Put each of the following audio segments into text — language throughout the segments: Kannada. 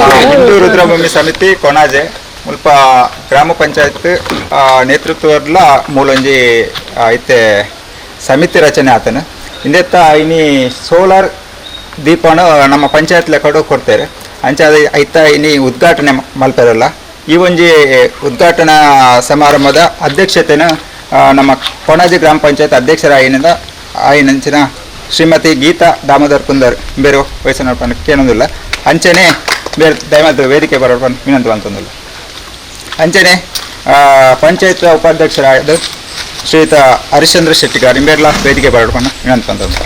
ಆ, ಹಿಂದೂ ರುದ್ರಭೂಮಿ ಸಮಿತಿ ಕೊಣಾಜೆ ಮುಲ್ಪ ಗ್ರಾಮ ಪಂಚಾಯತ್ ಆ, ಮೂಲಂಜಿ ಇತ್ತೆ ಸಮಿತಿ ರಚನೆ ಆತನ. ಇಂದೆತ್ತ ಇನಿ ಸೋಲಾರ್ ದೀಪಣ ನಮ್ಮ ಪಂಚಾಯತ್ ಲೆಕ್ಕಡು ಕೊಡ್ತೇವೆ ಅಂಚ ಅದು ಐತ ಇನಿ ಉದ್ಘಾಟನೆ ಮಲ್ಪರಲ್ಲ. ಈ ಒಂಜಿ ಉದ್ಘಾಟನಾ ಸಮಾರಂಭದ ಅಧ್ಯಕ್ಷತೆನ ನಮ್ಮ ಕೊಣಾಜಿ ಗ್ರಾಮ ಪಂಚಾಯತ್ ಅಧ್ಯಕ್ಷರ ಆಯ್ನಿಂದ ಆಯ್ನಂಚಿನ ಶ್ರೀಮತಿ ಗೀತಾ ದಾಮೋದರ್ ಕುಂದರ್. ಬೇರೆ ವಯಸ್ಸಿನ ಕೇಳೋದಿಲ್ಲ. ಅಂಚನೆ ಬೇರೆ ದಯಮಾಡಿ ವೇದಿಕೆ ಬರೋರು ವಿನಂತಿ ಅಂತಂದಿಲ್ಲ. ಅಂಚನೆ ಆ, ಪಂಚಾಯತ್ ಉಪಾಧ್ಯಕ್ಷರಾದ ಶ್ರೀಯುತ ಹರಿಶ್ಚಂದ್ರ ಶೆಟ್ಟಿಗಾರ್ ನಿಮ್ಮೆಲ್ಲ ವೇದಿಕೆ ಬರೋಣ ವಿನಂತಿ ಅಂತಂದು.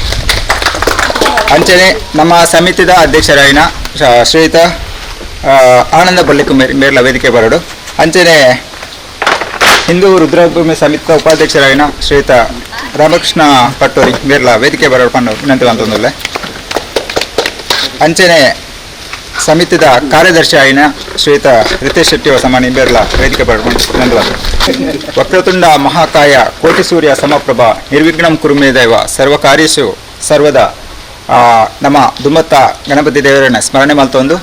ಅಂಚನೆ ನಮ್ಮ ಸಮಿತಿದ ಅಧ್ಯಕ್ಷರಾಯಿನ ಶ್ರೀಯುತ ಆನಂದ ಬಳ್ಳಿಕುಮೇರ್ ಮೇರ್ಲ ವೇದಿಕೆ ಬರೋಡು ಅಂಚನೆ ಹಿಂದೂ ರುದ್ರಭೂಮಿ ಸಮಿತಿಯ ಉಪಾಧ್ಯಕ್ಷರಾಗಿನ ಶ್ರೀಯುತ ರಾಮಕೃಷ್ಣ ಪಟ್ಟೋರಿ ಮೇರ್ಲ ವೇದಿಕೆ ಬರೋಣ ವಿನಂತಿ ಅಂತಂದಲ್ಲೇ ಅಂಚನೆ ಸಮಿತಿದ ಕಾರ್ಯದರ್ಶಿ ಆಯ್ನ ಶ್ರೀಯುತ ರಿತೇಶ್ ಶೆಟ್ಟಿ ಹೊಸಮನಿ ಬೇರ್ಲ ವೇದಿಕೆ ಪಡ್ಕೊಂಡು ಧನ್ಯವಾದ. ವಕ್ರತುಂಡ ಮಹಾಕಾಯ ಕೋಟಿ ಸೂರ್ಯ ಸಮಪ್ರಭ ನಿರ್ವಿಘ್ನಂ ಕುರುಮೇ ದೈವ ಸರ್ವ ಕಾರ್ಯಶು ಸರ್ವದ ನಮ್ಮ ದುಮ್ಮತ್ತ ಗಣಪತಿ ದೇವರನ್ನ ಸ್ಮರಣೆ ಮಲ್ತೊಂದು.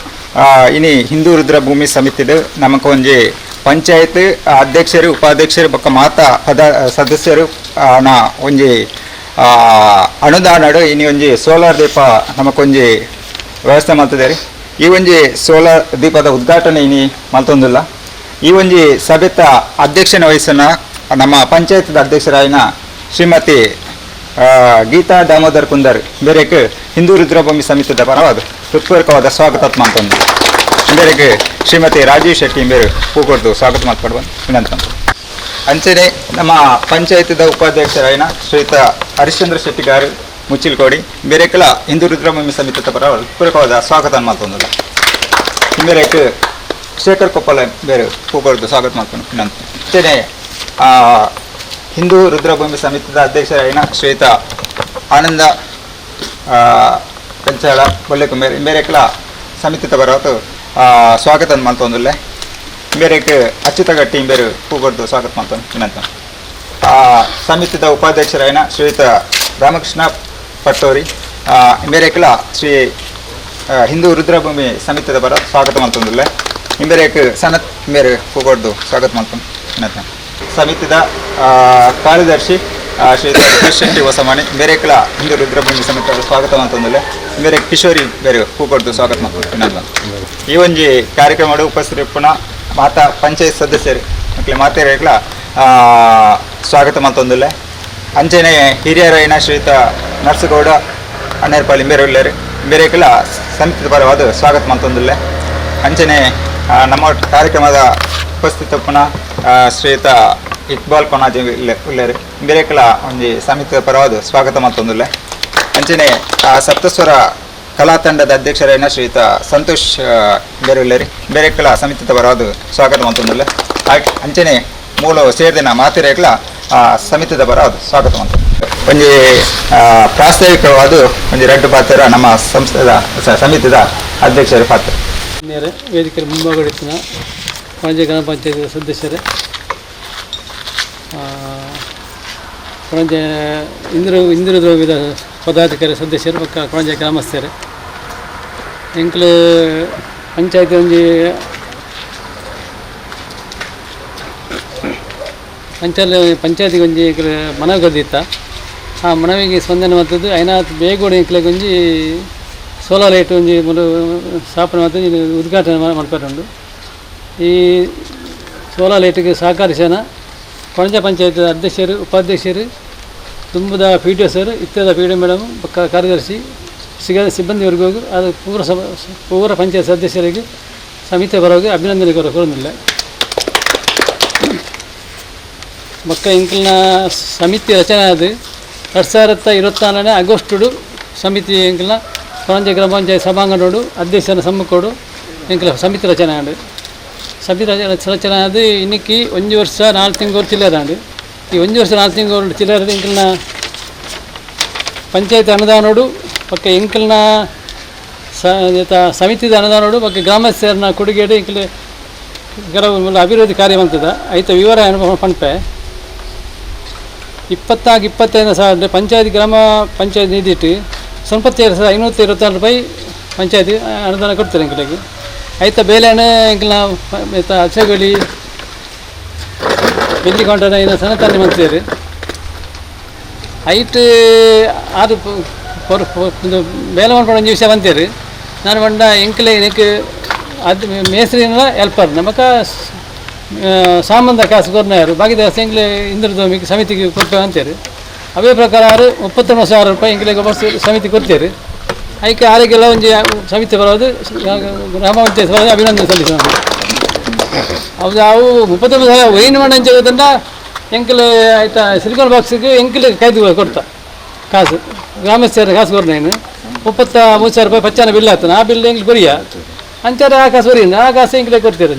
ಇನಿ ಹಿಂದೂ ರುದ್ರ ಭೂಮಿ ಸಮಿತಿದು ನಮಕ್ ಒಂಜಿ ಪಂಚಾಯತ್ ಅಧ್ಯಕ್ಷರು, ಉಪಾಧ್ಯಕ್ಷರು, ಬೊಕ್ಕ ಮಾತ ಪದ, ಸದಸ್ಯರು ನಾ ಒಂಜಿ ಅನುದಾನಡು, ಇನಿ ಒಂಜಿ ಸೋಲಾರ್ ದೀಪ ನಮಕೊಂಜಿ ವ್ಯವಸ್ಥೆ ಮಾಡ್ತಿದ್ದಾರೆ ಈ ಒಂಜಿ ಸೋಲಾರ್ ದೀಪದ ಉದ್ಘಾಟನೆ ಇನಿ ಮಲ್ತೊಂದುಲ್ಲ ಈ ಒಂಜಿ ಸಭೆತ ಅಧ್ಯಕ್ಷನ ವಹಿಸನ ನಮ್ಮ ಪಂಚಾಯತ್ ಅಧ್ಯಕ್ಷರಾಯಿನ ಶ್ರೀಮತಿ ಗೀತಾ ದಾಮೋದರ್ ಕುಂದರ್ ಬೇರೆಕ್ ಹಿಂದೂ ರುದ್ರಭೂಮಿ ಸಮಿತಿದ ಪರವಾದ ಹೃತ್ಪೂರ್ವಕವಾದ ಸ್ವಾಗತ ಮಾಡ್ತೊಂದು. ಬೇರೆಗೆ ಶ್ರೀಮತಿ ರಾಜೀವ್ ಶೆಟ್ಟಿ ಬೇರೆ ಹೂಕೊಡ್ದು ಸ್ವಾಗತ ಮಾಡ್ಕೊಡುವ ವಿನಂತ ಅಂಚನೆ ನಮ್ಮ ಪಂಚಾಯತ್ ಉಪಾಧ್ಯಕ್ಷರಾಯಿನ ಶ್ರೀತ ಹರಿಶ್ಚಂದ್ರ ಶೆಟ್ಟಿ ಗಾರು ಮುಚ್ಚಿಲ್ಕೋಡಿ ಬೇರೆಕಲ ಹಿಂದೂ ರುದ್ರಭೂಮಿ ಸಮಿತಿ ಪರ ಪೂರಕವಾದ ಸ್ವಾಗತ ಮಾಡ್ತೊಂದಿಲ್ಲ ಬೇರೆಕ್ ಶೇಖರ್ ಕೊಪ್ಪಲ ಬೇರೆ ಹೂಕೊಡ್ದು ಸ್ವಾಗತ ವಿನಂತ ಆ, ಹಿಂದೂ ರುದ್ರಭೂಮಿ ಸಮಿತಿದ ಅಧ್ಯಕ್ಷರಾಗಿನ ಶ್ವೇತ ಆನಂದ ಕಂಚಾಳ ಬೊಳ್ಳೆಕು ಮೇರೆ ಬೇರೆಕಲ ಸಮಿತಿ ಬರೋದು ಸ್ವಾಗತ ಮಾಡ್ತೊಂದಿಲ್ಲ ಬೇರೆಕ್ ಅಚ್ಯುತಗಟ್ಟಿ ಬೇರೆ ಹೂಗೊಡ್ದು ಸ್ವಾಗತ ಮಾಡ್ತಾನೆ. ವಿನಂತ ಸಮಿತಿದ ಉಪಾಧ್ಯಕ್ಷರಾಯಿನ ಶ್ವೇತಾ ರಾಮಕೃಷ್ಣ ಪಟ್ಟೋರಿ. ಮೇರೆಕ್ಲ ಶ್ರೀ ಹಿಂದೂ ರುದ್ರಭೂಮಿ ಸಮಿತಿದ ಬರ ಸ್ವಾಗತ ಮಾಡ್ತೊಂದಿಲ್ಲ ಇಂಬೇರೆಕ್ ಸನತ್ ಮೇರೆ ಹೋಗೋದು ಸ್ವಾಗತ ವಿನಂತ ಸಮಿತಿದ ಕಾರ್ಯದರ್ಶಿ ಶ್ರೀ ಶೆಟ್ಟಿ ಹೊಸಮಾಣಿ ಬೇರೆಕಲ ಹಿಂದೂ ರುದ್ರಭೂಮಿ ಸಮಿತಿಯ ಸ್ವಾಗತ ಮಾಡ್ತೊಂದಿಲ್ಲ ಬೇರೆ ಕಿಶೋರಿ ಬೇರೆ ಹೂಗೊಡ್ದು ಸ್ವಾಗತ ವಿನಂತ ಈ ಒಂಜಿ ಕಾರ್ಯಕ್ರಮ ಉಪಸ್ಥಿತಿಪ್ಪುನ ಮಾತಾ ಪಂಚಾಯತ್ ಸದಸ್ಯರು ಮಕ್ಕಳು ಮಾತೇರೇಕಲ ಸ್ವಾಗತ ಮತ್ತೊಂದಿಲ್ಲ ಅಂಚನೆ ಹಿರಿಯರ ಶ್ರೀಯುತ ನರ್ಸಗೌಡ ಅಣ್ಣೇರ್ಪಾಳಿ ಬೇರೆ ಉಳ್ಳೇರು ಬೇರೆಕಲ ಸಮಿತಿ ಪರವಾದ ಸ್ವಾಗತ ಮತ್ತೊಂದಿಲ್ಲ. ಅಂಚನೆ ನಮ್ಮ ಕಾರ್ಯಕ್ರಮದ ಉಪಸ್ಥಿತ ಪುನಃ ಶ್ರೀಯುತ ಇಕ್ಬಾಲ್ ಕೊನಾಜಿ ಉಳ್ಳೆ- ಉಳ್ಳೇರು ಬೇರೆಕಲ ಒಂಜಿ ಸಮಿತಿ ಪರವಾದ ಸ್ವಾಗತ ಮತ್ತೊಂದಿಲ್ಲ. ಅಂಚನೆ ಸಪ್ತಸ್ವರ ಕಲಾ ತಂಡದ ಅಧ್ಯಕ್ಷರಾಗಿನ ಶ್ರೀಯುತ ಸಂತೋಷ್ ಬೇರೆ ಬೇರೆಲ್ಲರಿ ಬೇರೆಕ್ಕಲ ಸಮಿತಿ ಬರೋದು ಸ್ವಾಗತ ಮಂತಂದಿಲ್ಲ ಅಂಚನೆ ಮೂಲ ಸೇರಿದ ಮಾತಿರೇಕ್ಲ ಆ, ಬರ ಅದು. ಸ್ವಾಗತ ಮಂತ. ಒಂಜಿ ಪ್ರಾಸ್ತಾವಿಕವಾದ ಒಂಜಿ ರೆಡ್ ಪಾತ್ರ ನಮ್ಮ ಸಂಸ್ಥೆದ ಸಮಿತಿ ಸಮಿತಿದ ಅಧ್ಯಕ್ಷರ ಪಾತ್ರ. ವೇದಿಕೆ ಮುಂಭಾಗಡಿನ ಪಣಜೆ ಗ್ರಾಮ ಪಂಚಾಯತ್ ಸದಸ್ಯರೇ. ಕೊಣಜೆ ಇಂದಿರು ಇಂದಿರು ಪದಾಧಿಕಾರಿ ಸದಸ್ಯರು ಪಕ್ಕ ಕೊಣಜೆ ಗ್ರಾಮಸ್ಥರೇ. ಎಂಕ್ಲು ಪಂಚಾಯತ್ ಒಂಜಿ ಪಂಚಾಯತ್ ಪಂಚಾಯತಿಗೆ ಒಂಜಿ ಮನವಿ ಗದ್ದಿತ್ತ ಆ ಮನವಿಗೆ ಸ್ಪಂದನೆ ಮಾಡ್ತದ್ದು ಬೇಗೂಡ ಎಂಕ್ಲೆಗೆ ಒಂಜಿ ಸೋಲಾರ್ ಲೈಟ್ ಒಂಜಿ ಸ್ಥಾಪನೆ ಮಾಡ್ತದೆ ಉದ್ಘಾಟನೆ ಮಾಡ್ಕೊಂಡು ಈ ಸೋಲಾರ್ ಲೈಟ್ಗೆ ಸಹಕರಿಸೋಣ ಕೊಣಜ ಪಂಚಾಯತ್ ಅಧ್ಯಕ್ಷರು, ಉಪಾಧ್ಯಕ್ಷರು, ತುಂಬದ ಪಿ ಟಿ ಸರ್, ಇತ್ಯಾದ ಪಿ ಡಿ ಮೇಡಮ್ ಪಕ್ಕ ಕಾರ್ಯದರ್ಶಿ, ಸಿಗ ಸಿಬ್ಬಂದಿವರೆಗೂ ಅದು ಪೂರ ಸಭ ಪೂರ ಪಂಚಾಯತ್ ಸದಸ್ಯರಿಗೆ ಸಮಿತಿ ಬರೋಗಿ ಅಭಿನಂದನೆ ಕೊರ ಕೊರೊಂದಿಲ್ಲ ಬಕ್ಕ ಇಂಕಲ್ನ ಸಮಿತಿ ರಚನೆ ಆದ ಎರಡು ಸಾವಿರದ ಇರುವತ್ತಾರನೇ ಆಗಸ್ಟುಡು ಸಮಿತಿ ಎಂಕಲ್ನ ಕೊರಂಜೆ ಗ್ರಾಮ ಪಂಚಾಯತ್ ಸಭಾಂಗಣೋಡು ಅಧ್ಯಕ್ಷನ ಸಮ್ಮುಖೋಡು ಎಂಕಲ ಸಮಿತಿ ರಚನೆ ಆಡು ಸಮಿತಿ ರಚನೆ ಆದ ಇನ್ನಿಕ್ಕಿ ಒಂಜು ವರ್ಷ ನಾಲ್ಕು ತಿಂಗಳು ಚಿಲ್ಲರೆ ಈ ಒಂದು ವರ್ಷ ನಾಲ್ಕು ತಿಂಗಳು ಚಿಲ್ಲರದ ಎಂಕಲ್ನ ಪಂಚಾಯತ್ ಅನುದಾನೋಡು ಪಕ್ಕ ಎಂಕಲ್ನ ಸಮಿತಿದ ಅನುದಾನೋಡು ಪಕ್ಕ ಗ್ರಾಮಸ್ಥರನ್ನ ಕೊಡುಗೆಡು ಎಂಕಲ್ ಕೆಲವು ಅಭಿವೃದ್ಧಿ ಕಾರ್ಯ ಬಂತದ ಐತ ವಿವರ ಪಂಪೆ ಇಪ್ಪತ್ತಾಗಿ ಇಪ್ಪತ್ತೈದು ಸಾವಿರ ಅಂದರೆ ಪಂಚಾಯತ್ ಗ್ರಾಮ ಪಂಚಾಯತ್ ನಿಧಿ ಇಟ್ಟು ಸಂಪತ್ತೇಳು ಸಾವಿರ ಐನೂற்றி ಇರುವತ್ತಾರು ರೂಪಾಯಿ ಪಂಚಾಯತಿ ಅನುದಾನ ಕೊಡ್ತಾರೆ ಎಂಕಡೆಗೆ ಆಯ್ತ ಬೇಲೆ ಎಂಕಲ್ನ ಆಯ್ತಾ ಬೆಲ್ಲಿ ಕೊಂಡನ ಇನ್ನು ಸನತಾನಿ ತಾನೆ ಐಟ್ ಹೈಟ್ ಆರು ಒಂದು ಬೇಲೆ ಮಾಡ್ಕೊಂಡು ಒಂದು ವಿಷಯ ಬಂತೀರಿ. ನಾನು ಬಂಡ ಎಂಕಲೆ ಏನಕ್ಕೆ ಅದು ಮೇಸ್ರಿನ ಹೆಲ್ಪರ್ ನಮಕ ಸಾಂಬಂಧ ಕಾಸು ಕೊರ್ನಾರು ಬಾಕಿ ದಿವಸ ಎಂಕ್ಲೆ ಇಂದ್ರದ್ದು ಮಿಕ್ಕ ಸಮಿತಿಗೆ ಕೊಟ್ಟು ಅಂತೀರಿ ಅವೇ ಪ್ರಕಾರ ಆರು, ಮುಪ್ಪತ್ತೊಂಬತ್ತು ಸಾವಿರ ರೂಪಾಯಿ ಎಂಕ್ಲೆಗೆ ಬಸ್ ಸಮಿತಿ ಕೊಡ್ತೀರಿ. ಅದಕ್ಕೆ ಆರೋಗ್ಯೆಲ್ಲ ಒಂದು ಸಮಿತಿ ಬರೋದು ಗ್ರಾಮ ಪಂಚಾಯತ್ ಬರೋದು ಅಭಿನಂದನೆ ಸಲ್ಲಿಸೋಣ. ಹೌದು ಅವು ಮುಪ್ಪತ್ತೊಂಬತ್ತು ಸಾವಿರ ವೈನ್ ಮಾಡಿ ಹಂಚೋದ್ರಿಂದ ಎಂಕಲ್ ಆಯ್ತಾ ಸಿಲಿಕಾನ್ ಬಾಕ್ಸಿಗೆ ಎಂಕಲ್ ಕೈದು ಕೊಡ್ತಾ. ಕಾಸು. ಗ್ರಾಮಸ್ಥರ ಕಾಸು ಕೊಡ್ನೇನು ಮುಪ್ಪತ್ತ ಮೂರು ಸಾವಿರ ರೂಪಾಯಿ ಪಚ್ಚಾನ ಬಿಲ್ ಆಗ್ತಾನೆ ಆ ಬಿಲ್ ಎಂಕ್ಲು ಕೊರಿಯ ಅಂಚಾರ ಆ ಕಾಸು ಕೊರಿಯಿಂದ ಆ ಕಾಸು ಎಂಕ್ಲೆ ಕೊಡ್ತೀರಿ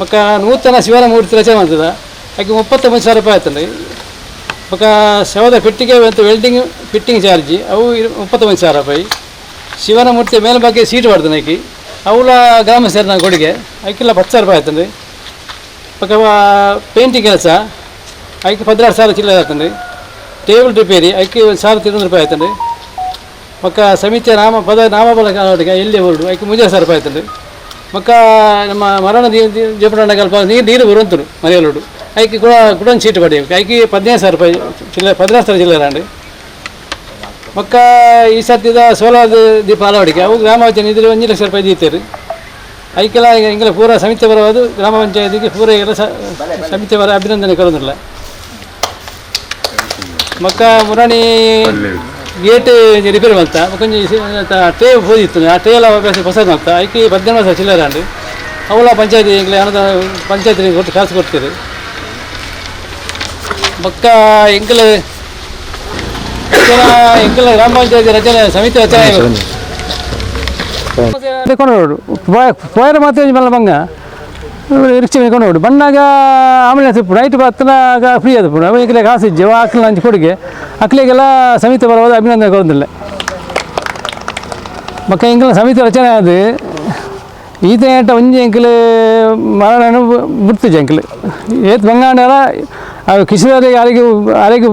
ಮಕ್ಕ ನೂತನ ಶಿವನ ಮೂರ್ತಿ ರಚನೆ ಮಾಡ್ತದ. ಹಾಗೆ ಮುಪ್ಪತ್ತೊಂಬತ್ತು ಸಾವಿರ ರೂಪಾಯಿ ಆಯ್ತಲ್ಲ ಮಕ್ಕ ಶವದ ಪೆಟ್ಟಿಗೆ ಮತ್ತು ವೆಲ್ಡಿಂಗ್ ಫಿಟ್ಟಿಂಗ್ ಚಾರ್ಜಿ ಅವು ಮುಪ್ಪತ್ತೊಂಬತ್ತು ಸಾವಿರ ರೂಪಾಯಿ. ಶಿವನ ಮೂರ್ತಿ ಮೇಲೆ ಬಗ್ಗೆ ಸೀಟ್ ಮಾಡ್ತಾನೆ ಆಕಿ. ಅವಳ ಗ್ರಾಮಸ್ಥರ ಕೊಡುಗೆ. ಅದಕ್ಕೆಲ್ಲ ಹತ್ತು ಸಾವಿರ ರೂಪಾಯಿ ಆಯ್ತಂದ್ರೆ ಪಕ್ಕ ಪೇಂಟಿಂಗ್ ಕೆಲಸ. ಅದಕ್ಕೆ ಹದಿನಾರು ಸಾವಿರ ಚಿಲ್ಲರೆ ಆಯ್ತಂದ್ರೆ ಟೇಬಲ್ ರಿಪೇರಿ ಅದಕ್ಕೆ ಒಂದು ಸಾವಿರದ ಇನ್ನೂರು ರೂಪಾಯಿ ಆಯ್ತಂದ್ರೆ ಪಕ್ಕ ಸಮಿತಿಯ ನಾಮ, ಪದ ನಾಮಬಲ ಕಾಲೋಟಿಗೆ ಎಲ್ಲಿ ಹೊರಡು. ಅದಕ್ಕೆ ಮುಂಜಾನೆ ಸಾವಿರ ರೂಪಾಯಿ ಆಯ್ತಂದ್ರೆ ಮಕ್ಕ, ನಮ್ಮ ಮರಣ ಜಪಡ ಕಲ್ಪ ನೀರು ನೀರು ಬರುವಂತರು ಮನೆಯಲ್ಲೋಡು. ಐಕಿ ಕೂಡ ಕುಡನ್ ಶೀಟ್ ಪಡೆಯಬೇಕು. ಐಕಿ ಹದಿನೈದು ಸಾವಿರ ರೂಪಾಯಿ ಚಿಲ್ಲರೆ ಹದಿನಾರು ಸಾವಿರ ಚಿಲ್ಲರೆ ಅಂడి ಮಕ್ಕ, ಈ ಸತ್ಯದ ಸೋಲಾರ್ ದೀಪ ಅಳವಡಿಕೆ. ಅವು ಗ್ರಾಮ ಪಂಚಾಯತ್ ಇದ್ರೆ ಒಂದು ಲಕ್ಷ ರೂಪಾಯಿ ದೀತಾರೆ ಐಕೆಲ್ಲ ಹಿಂಗೆಲ್ಲ ಪೂರ ಸಮಿತಿ ಬರೋದು ಗ್ರಾಮ ಪಂಚಾಯತಿಗೆ ಪೂರ ಎಲ್ಲ ಸಮಿತಿ ಬರ ಅಭಿನಂದನೆ ಕೊಡೋದಿಲ್ಲ ಮಕ್ಕ, ಮುರಾಣಿ ಗೇಟ್ ರಿಪೇರಿ ಬಂತ ಕೊಂಚ ಟ್ರೇ ಹೋದಿತ್ತು. ಆ ಟ್ರೇ ಎಲ್ಲ ಅಭ್ಯಾಸ ಹೊಸದು ಅಂತ ಅದಕ್ಕೆ ಹದಿನೇಳು ವರ್ಷ ಚಿಲ್ಲರೆ ಅಂడి ಅವಳ ಪಂಚಾಯತಿ ಈಗಲೇ ಹಣದ ಪಂಚಾಯತಿ ಕೊಟ್ಟು ಕಾಸು ಕೊಡ್ತೀರಿ ಮಕ್ಕ ಎಂಕಲ್ ಎಂಕಲ್ ಗ್ರಾಮ ಪಂಚಾಯತಿ ರಚನೆ ಸಮಿತಿ ರಚನೆ. ಕೊಂಡೋಡು ಪೋಯರ ಮಾತ್ರ ಮಲ್ಲ ಬಂಗ. ರಿಕ್ಷೆ ಕೊಂಡೋಡು ಬಂದಾಗ ಆಂಬುಲೆನ್ಸ್ ಇಪ್ಪು ನೈಟ್ ಬತ್ತನಾಗ ಫ್ರೀ ಅದು ಪುಣ ಈಗಲೇ ಕಾಸು ಇಜ್ಜೆ ಆಕಲ ಹಂಚಿ ಕೊಡುಗೆ ಅಕ್ಲಿಗೆಲ್ಲ ಸಮಿತಿ ಬರೋದು ಅಭಿನಂದನೆ ಕೊಡೋದಿಲ್ಲ ಮಕ್ಕ ಎಂಕಲ್ ಸಮಿತಿ ರಚನೆ ಅದು ಈತ ಏಟ ಒಂಜಿ ಎಂಕಲ್ ಮರಣ ಬಿಡ್ತಿದ್ದೆ ಎಂಕಲ್ ಏತ್ ಬಂಗಾಂಡಲ ಅವು ಕಿಶೋರಿಗೆ ಯಾರಿಗೆ ಯಾರಿಗೆ